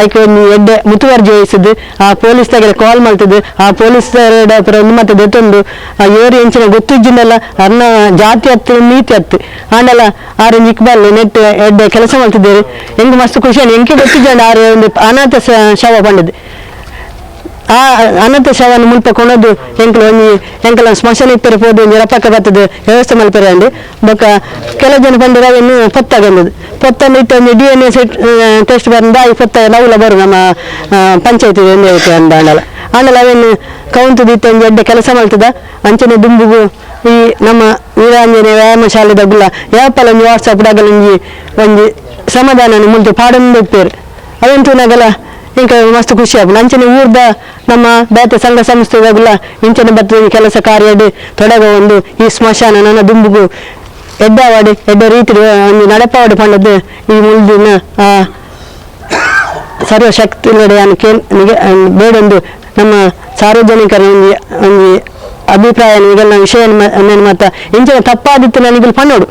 ಆಯ್ಕೆ ಒಂದು ಎಡ್ಡೆ ಮುತುವರ್ಜಿ ವಹಿಸಿದ್ದು, ಆ ಪೊಲೀಸ್ ತಗಡೆ ಕಾಲ್ ಮಾಡ್ತದ್ದು, ಆ ಪೊಲೀಸ್ ಪುರ ಮತ್ತೆ ದೆತ್ತೊಂದು, ಆ ಏರು ಎಂಚಿನ ಗೊತ್ತಿಜ್ಜಿಂದಲ್ಲ ಅನ್ನ ಜಾತಿ ಹತ್ತು, ನೀತಿ ಹತ್ತು ಆಂಡಲ್ಲ ಆರು ಇಕ್ಬಾಲ್ ನೆಟ್ ಎಡ್ಡೆ ಕೆಲಸ ಮಾಡ್ತಿದ್ದೇವೆ. ಹೆಂಗ್ ಮಸ್ತ್ ಖುಷಿ, ಹೆಂಗೆ ಗೊತ್ತಿದ್ದ ಆರು ಒಂದು ಅನಾಥ ಶವ ಪಂಡದು ಆ ಅನಂತ ಶವನ ಮುಲ್ಪ ಕೊಣದು ಎಂಕಲು ಒಂಜಿ ಎಂಕಲ ಸ್ಮಶಾನ ಇಪ್ಪರೆ ಪೋದು ಒಂಜಿ ಬತ್ತದ ವ್ಯವಸ್ಥೆ ಮಾಡ್ತಾರೆ ಅಂದ್ರೆ ಬೊಕ ಕೆಲ ಜನ ಪಂಡ ಅವನ್ನು ಪೊತ್ತಗಂದದು ಪೊತ್ತನ್ನು ಇಟ್ಟು ಒಂದು D N A set test ಬಂದ ಈ ಪೊತ್ತ ಲವ್ಲ ಬರು ನಮ್ಮ ಪಂಚಾಯತ್ ಅಂದ ಅಂಡಲ ಅಂಡಲ ಅವನ್ನು ಕೌಂತದ ಇತ್ತು ಒಂದು ಎಡ್ಡೆ ಕೆಲಸ ಮಾಡ್ತದ. ಅಂಚನೆ ದುಂಬುಗು ಈ ನಮ್ಮ ವೀರಾಂಜನೆ ವ್ಯಾಯಾಮ ಶಾಲೆ ದಗ್ಗುಲ ಯಾಪಲ ಒಂದು ವಾಟ್ಸಪ್ ಡಗಲ ಒಂಜಿ ಒಂಜಿ ಸಮಾಧಾನ ಮುಂದೆ ಪಾಡೊಂದು ಇಪ್ಪೇರು ಅದಂತೂ ನಗಲ ಇಂಕ ಮಸ್ತ್ ಖುಷಿ ಆಗ್ಬೋದು ಅಂಚನೆ ಊರ್ದ ನಮ್ಮ ಬೇತೆ ಸಂಘ ಸಂಸ್ಥೆದಾಗುಲ ಇಂಚನೆ ಬತ್ತ ಕೆಲಸ ಕಾರ್ಯಡ್ ತೊಡಗ ಒಂದು ಈ ಸ್ಮಶಾನ ನನ್ನ ದುಂಬುಗು. ಎದ್ದಾವಾಡಿ ಎಡ್ಡ ರೀತಿ ಒಂದು ನಡಪಾವಡಿ ಪಂಡದ್ದು ಈ ಮುಂದಿನ, ಆ ಸರ್ವಶಕ್ತಿ ನಡೆಯನ್ನು ಕೇ ಬೇಡೊಂದು ನಮ್ಮ ಸಾರ್ವಜನಿಕರ ಒಂಜಿ ಅಭಿಪ್ರಾಯ ನಿಗೆಲ್ಲ ವಿಷಯ ಮತ್ತ ಇಂಚಿನ ತಪ್ಪಾದಿತ್ತು ನನಗೆ ಪಣ್ಣೋಡು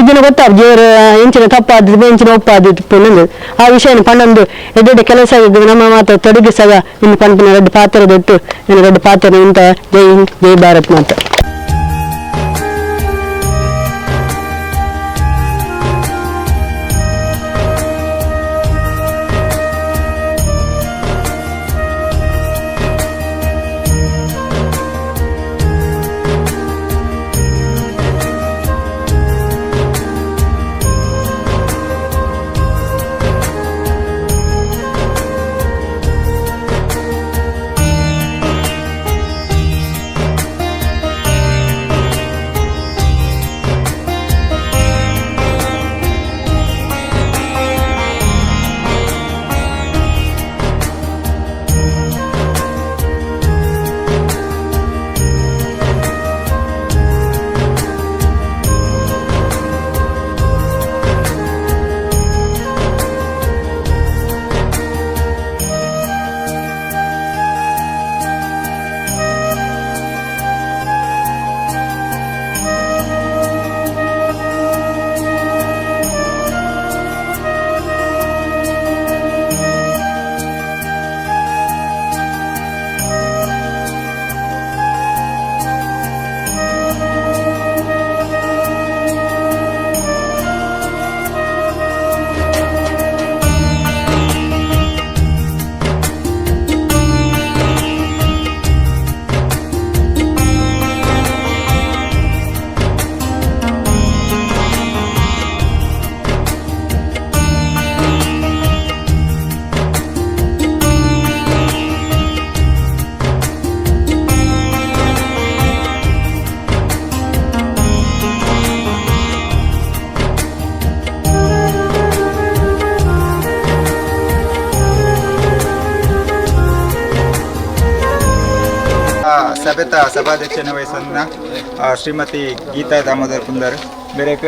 ಇದನ್ನ ಗೊತ್ತಾಗ ಜೇರು ಹೆಂಚಿನ ತಪ್ಪಾದ್ರೆ ಹೆಂಚಿನ ಒಪ್ಪಾದಿತ್ತು ಪಣ್ಣಂದು ಆ ವಿಷಯ ಪಣ್ಣೊಂದು ಎಡ್ಡೆಡ್ಡೆ ಕೆಲಸ ಇದ್ದು ನಮ್ಮ ಮಾತ್ರ ತೊಡಗಿಸಾಗ ಇನ್ನು ಪಂಪಿನ ರೆಡ್ ಪಾತ್ರದೊಟ್ಟು, ಇನ್ನು ರೆಡ್ ಪಾತ್ರ ಇಂತ ಜೈ ಹಿಂದ್, ಜೈ ಭಾರತ್ ಮಾತ್ರ ಸಭಾಧ್ಯಕ್ಷನ ವಯಸ್ಸನ್ನ ಶ್ರೀಮತಿ ಗೀತಾ ದಾಮೋದರ್ ಕುಂದರ್ ಬೇರೆಕ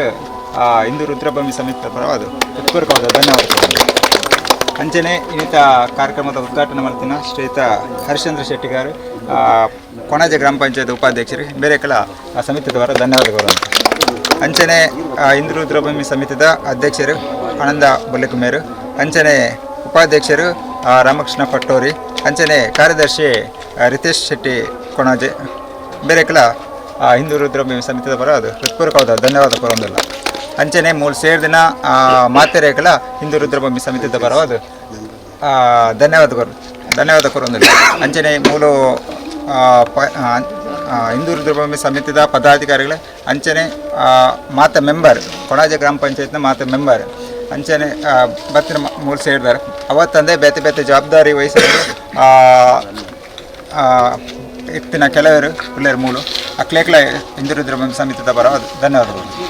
ಹಿಂದೂ ರುದ್ರಭೂಮಿ ಸಮಿತಿ ಪರವಾದು ಉತ್ಪೂರ್ಕವಾದ ಧನ್ಯವಾದಗಳು ಅಂಚನೆ ಇನ್ನಿತ ಕಾರ್ಯಕ್ರಮದ ಉದ್ಘಾಟನೆ ಮಾಡ್ತೀನ ಶ್ರೀಯುತ ಹರಿಶ್ಚಂದ್ರ ಶೆಟ್ಟಿ ಗಾರು ಆ, ಕೊಣಾಜೆ ಗ್ರಾಮ ಪಂಚಾಯತ್ ಉಪಾಧ್ಯಕ್ಷರಿಗೆ ಬೇರೆ ಕೆಲ ಆ ಸಮಿತಿದ ವರ ಧನ್ಯವಾದಗಳು ಅಂಚನೆ ಹಿಂದೂ ರುದ್ರಭೂಮಿ ಸಮಿತಿದ ಅಧ್ಯಕ್ಷರು ಆನಂದ ಬೊಲ್ಲೆಕುಮೇರು ಅಂಚನೆ ಉಪಾಧ್ಯಕ್ಷರು ರಾಮಕೃಷ್ಣ ಪಟ್ಟೋರಿ ಅಂಚನೆ ಕಾರ್ಯದರ್ಶಿ ರಿತೇಶ್ ಶೆಟ್ಟಿ ಕೊಣಾಜೆ ಬೇರೆ ಕೆಲ ಹಿಂದೂ ರುದ್ರಭೂಮಿ ಸಮಿತಿದ ಪರ ಅದು. ಹೃತ್ಪೂರ್ವಕವಾದ ಧನ್ಯವಾದ ಪರೊಂದಿಲ್ಲ ಅಂಚನೆ ಮೂಲ ಸೇರಿದಿನ ಮಾತೆರೆಗಳ ಹಿಂದೂ ರುದ್ರಭೂಮಿ ಸಮಿತಿದ ಪರವಾದ ಧನ್ಯವಾದ ಧನ್ಯವಾದ ಕೊರೊಂದಿಲ್ಲ ಅಂಚೆನೆ ಮೂಲು ಹಿಂದೂ ರುದ್ರಭೂಮಿ ಸಮಿತಿದ ಪದಾಧಿಕಾರಿಗಳೇ, ಅಂಚನೆ ಮಾತ ಮೆಂಬರ್, ಕೊಣಾಜೆ ಗ್ರಾಮ ಪಂಚಾಯತ್ನ ಮಾತ ಮೆಂಬರ್, ಅಂಚನೆ ಬತ್ತಿನ ಮೂಲ ಸೇರಿದಾರೆ. ಅವತ್ತಂದೇ ಬೇತೆ ಬೇತೆ ಜವಾಬ್ದಾರಿ ವಹಿಸಿದ್ರು ಇತ್ತಿನ ಕೆಲವರು ಪಿಳ್ಳೇರು ಮೂಲು ಅಕ್ಲೇಕ್ಲ ಹಿಂದಿರುದ್ರ ಸಮಿತಿದ ಬರ ಧನ್ಯವಾದಗಳು.